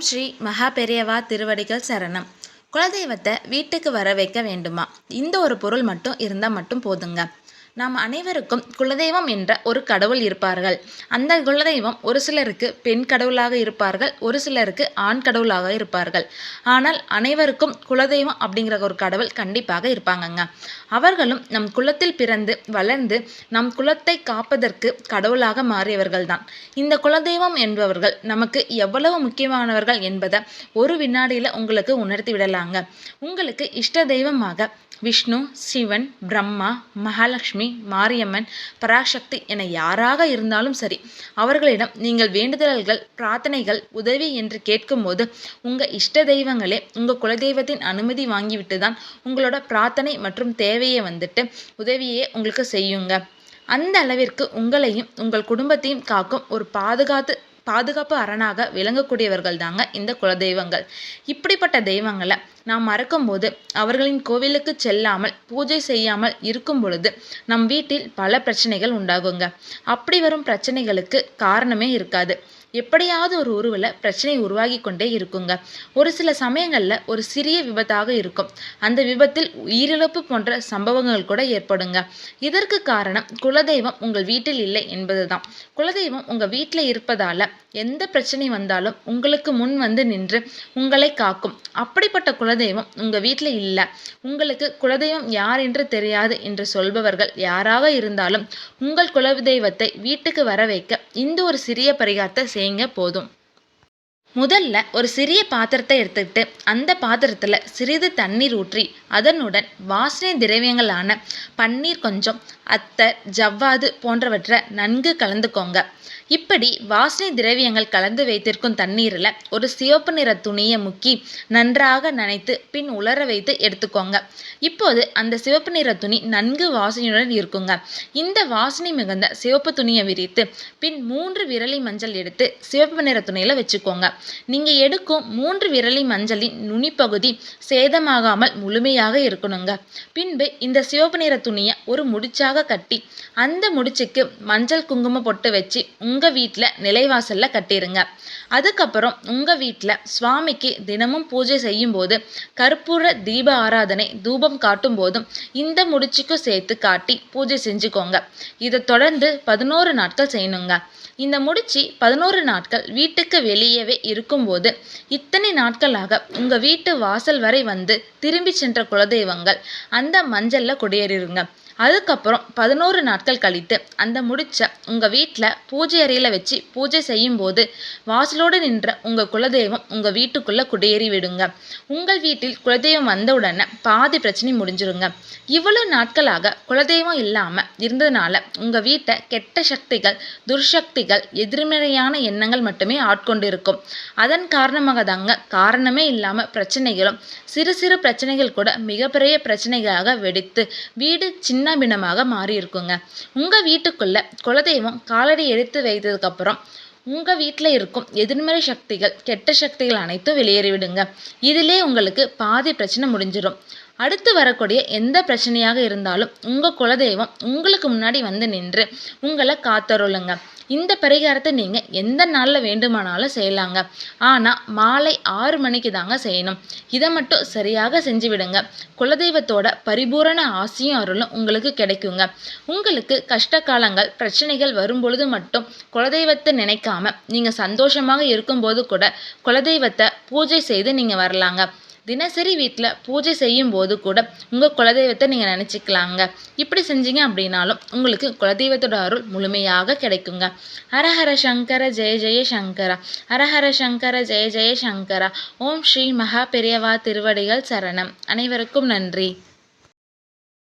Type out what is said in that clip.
ஓம் ஸ்ரீ மகா பெரியவா திருவடிகள் சரணம். குலதெய்வத்தை வீட்டுக்கு வர வைக்க வேண்டுமா? இந்த ஒரு பொருள் மட்டும் இருந்தால் மட்டும் போதுங்க. நாம் அனைவருக்கும் குலதெய்வம் என்ற ஒரு கடவுள் இருப்பார்கள். அந்த குலதெய்வம் ஒரு சிலருக்கு பெண் கடவுளாக இருப்பார்கள் ஒரு சிலருக்கு ஆண் கடவுளாக இருப்பார்கள். ஆனால் அனைவருக்கும் குலதெய்வம் அப்படிங்கிற ஒரு கடவுள் கண்டிப்பாக இருப்பாங்கங்க. அவர்களும் நம் குலத்தில் பிறந்து வளர்ந்து நம் குலத்தை காப்பதற்கு கடவுளாக மாறியவர்கள் தான். இந்த குலதெய்வம் என்பவர்கள் நமக்கு எவ்வளவு முக்கியமானவர்கள் என்பதை ஒரு வினாடியில் உங்களுக்கு உணர்த்தி விடலாங்க. உங்களுக்கு இஷ்ட தெய்வமாக விஷ்ணு சிவன் பிரம்மா மகாலட்சுமி மாரியம்மன் பராசக்தி என யாராக இருந்தாலும் சரி அவர்களிடம் நீங்கள் வேண்டுதல்கள் பிரார்த்தனைகள் உதவி என்று கேட்கும்போது உங்கள் இஷ்ட தெய்வங்களே உங்கள் குலதெய்வத்தின் அனுமதி வாங்கிவிட்டு தான் உங்களோட பிரார்த்தனை மற்றும் தேவையை வந்துட்டு உதவியே உங்களுக்கு செய்யுங்க. அந்த அளவிற்கு உங்களையும் உங்கள் குடும்பத்தையும் காக்கும் ஒரு பாதுகாத்து பாதுகாப்பு அரணாக விளங்கக்கூடியவர்கள் தாங்க இந்த குலதெய்வங்கள். இப்படிப்பட்ட தெய்வங்களை நாம் மறக்கும்போது அவர்களின் கோவிலுக்கு செல்லாமல் பூஜை செய்யாமல் இருக்கும் பொழுது நம் வீட்டில் பல பிரச்சனைகள் உண்டாகுங்க. அப்படி வரும் பிரச்சனைகளுக்கு காரணமே இருக்காது. எப்படியாவது ஒரு உருவில் பிரச்சனை உருவாகி கொண்டே இருக்குங்க. ஒரு சில சமயங்களில் ஒரு சிறிய விபத்தாக இருக்கும். அந்த விபத்தில் உயிரிழப்பு போன்ற சம்பவங்கள் கூட ஏற்படுங்க. இதற்கு காரணம் குலதெய்வம் உங்கள் வீட்டில் இல்லை என்பதுதான். குலதெய்வம் உங்கள் வீட்டில் இருப்பதால் எந்த பிரச்சனை வந்தாலும் உங்களுக்கு முன் வந்து நின்று உங்களை காக்கும். அப்படிப்பட்ட குலதெய்வம் உங்கள் வீட்டில் இல்லை. உங்களுக்கு குலதெய்வம் யார் என்று தெரியாது என்று சொல்பவர்கள் யாராக இருந்தாலும் உங்கள் குலதெய்வத்தை வீட்டுக்கு வர வைக்க இந்த ஒரு சிறிய பரிகாரத்தை செய்யுங்க போதும். முதல்ல ஒரு சிறிய பாத்திரத்தை எடுத்துக்கிட்டு அந்த பாத்திரத்தில் சிறிது தண்ணீர் ஊற்றி அதனுடன் வாசனை திரவியங்களான பன்னீர் கொஞ்சம் அத்தர் ஜவ்வாது போன்றவற்றை நன்கு கலந்துக்கோங்க. இப்படி வாசனை திரவியங்கள் கலந்து வைத்திருக்கும் தண்ணீரில் ஒரு சிவப்பு நிற துணியை முக்கி நன்றாக நனைத்து பின் உலர வைத்து எடுத்துக்கோங்க. இப்போது அந்த சிவப்பு நிற துணி நன்கு வாசனையுடன் இருக்குங்க. இந்த வாசனை மிகுந்த சிவப்பு துணியை விரித்து பின் மூன்று விரலி மஞ்சள் எடுத்து சிவப்பு நிற துணியில் வச்சுக்கோங்க. நீங்கள் எடுக்கும் மூன்று விரலி மஞ்சளின் நுனிப்பகுதி சேதமாகாமல் முழுமையாக இருக்கணுங்க. பின்பு இந்த சிவப்பு நிற துணியை ஒரு முடிச்சாக கட்டி அந்த முடிச்சுக்கு மஞ்சள் குங்குமம் பொட்டு வச்சு உங்கள் வீட்டில் நிலைவாசலில் கட்டிடுங்க அதுக்கப்புறம் உங்கள் வீட்டில் சுவாமிக்கு தினமும் பூஜை செய்யும்போது கற்பூர தீப ஆராதனை தூபம் காட்டும் போதும் இந்த முடிச்சுக்கும் சேர்த்து காட்டி பூஜை செஞ்சுக்கோங்க. இதை தொடர்ந்து பதினோரு நாட்கள் செய்யணுங்க. இந்த முடிச்சு பதினோரு நாட்கள் வீட்டுக்கு வெளியவே இருக்கும்போது இத்தனை நாட்களாக உங்கள் வீட்டு வாசல் வரை வந்து திரும்பி சென்ற குலதெய்வங்கள் அந்த மஞ்சளில் குடியேறிடுங்க அதுக்கப்புறம் பதினோரு நாட்கள் கழித்து அந்த முடிச்ச உங்கள் வீட்டில் பூஜை அறையில் வச்சு பூஜை செய்யும்போது வாசலோடு நின்ற உங்கள் குலதெய்வம் உங்கள் வீட்டுக்குள்ளே குடியேறி விடுங்க. உங்கள் வீட்டில் குலதெய்வம் வந்தவுடனே பாதி பிரச்சனை முடிஞ்சிருங்க. இவ்வளவு நாட்களாக குலதெய்வம் இல்லாமல் இருந்ததுனால உங்கள் வீட்டை கெட்ட சக்திகள் துர்சக்திகள் எதிர்மறையான எண்ணங்கள் மட்டுமே ஆட்கொண்டு இருக்கும் அதன் காரணமாக தாங்க காரணமே இல்லாமல் பிரச்சனைகளும் சிறு சிறு பிரச்சனைகள் கூட மிகப்பெரிய பிரச்சனைகளாக வெடித்து வீடு சின்ன பின்னமாக மாறி இருக்குங்க உங்கள் வீட்டுக்குள்ள குலதெய்வம் காலடி எடுத்து வைத்ததுக்கப்புறம் உங்கள் வீட்டில் இருக்கும் எதிர்மறை சக்திகள் கெட்ட சக்திகள் அனைத்தும் வெளியேறிவிடுங்க. இதிலே உங்களுக்கு பாதி பிரச்சனை முடிஞ்சிடும் அடுத்து வரக்கூடிய எந்த பிரச்சனையாக இருந்தாலும் உங்கள் குலதெய்வம் உங்களுக்கு முன்னாடி வந்து நின்று உங்களை காத்தருளுங்க. இந்த பரிகாரத்தை நீங்கள் எந்த நாளில் வேண்டுமானாலும் செய்யலாங்க. ஆனால் மாலை ஆறு மணிக்கு தாங்க செய்யணும். இதை மட்டும் சரியாக செஞ்சு விடுங்க குலதெய்வத்தோட பரிபூரண ஆசையும் அருளும் உங்களுக்கு கிடைக்குங்க. உங்களுக்கு கஷ்ட காலங்கள் பிரச்சனைகள் வரும்பொழுது மட்டும் குலதெய்வத்தை நினைக்காம நீங்கள் சந்தோஷமாக இருக்கும்போது கூட குலதெய்வத்தை பூஜை செய்து நீங்கள் வரலாங்க. தினசரி வீட்டில் பூஜை செய்யும் போது கூட உங்கள் குலதெய்வத்தை நீங்கள் நினச்சிக்கலாங்க. இப்படி செஞ்சீங்க அப்படின்னாலும் உங்களுக்கு குலதெய்வத்தோட அருள் முழுமையாக கிடைக்குங்க. ஹரஹர சங்கர ஜெய ஜெய சங்கரா. ஹரஹர சங்கர ஜெய ஜெய சங்கரா. ஓம் ஸ்ரீ மகா பெரியவா திருவடிகள் சரணம். அனைவருக்கும் நன்றி.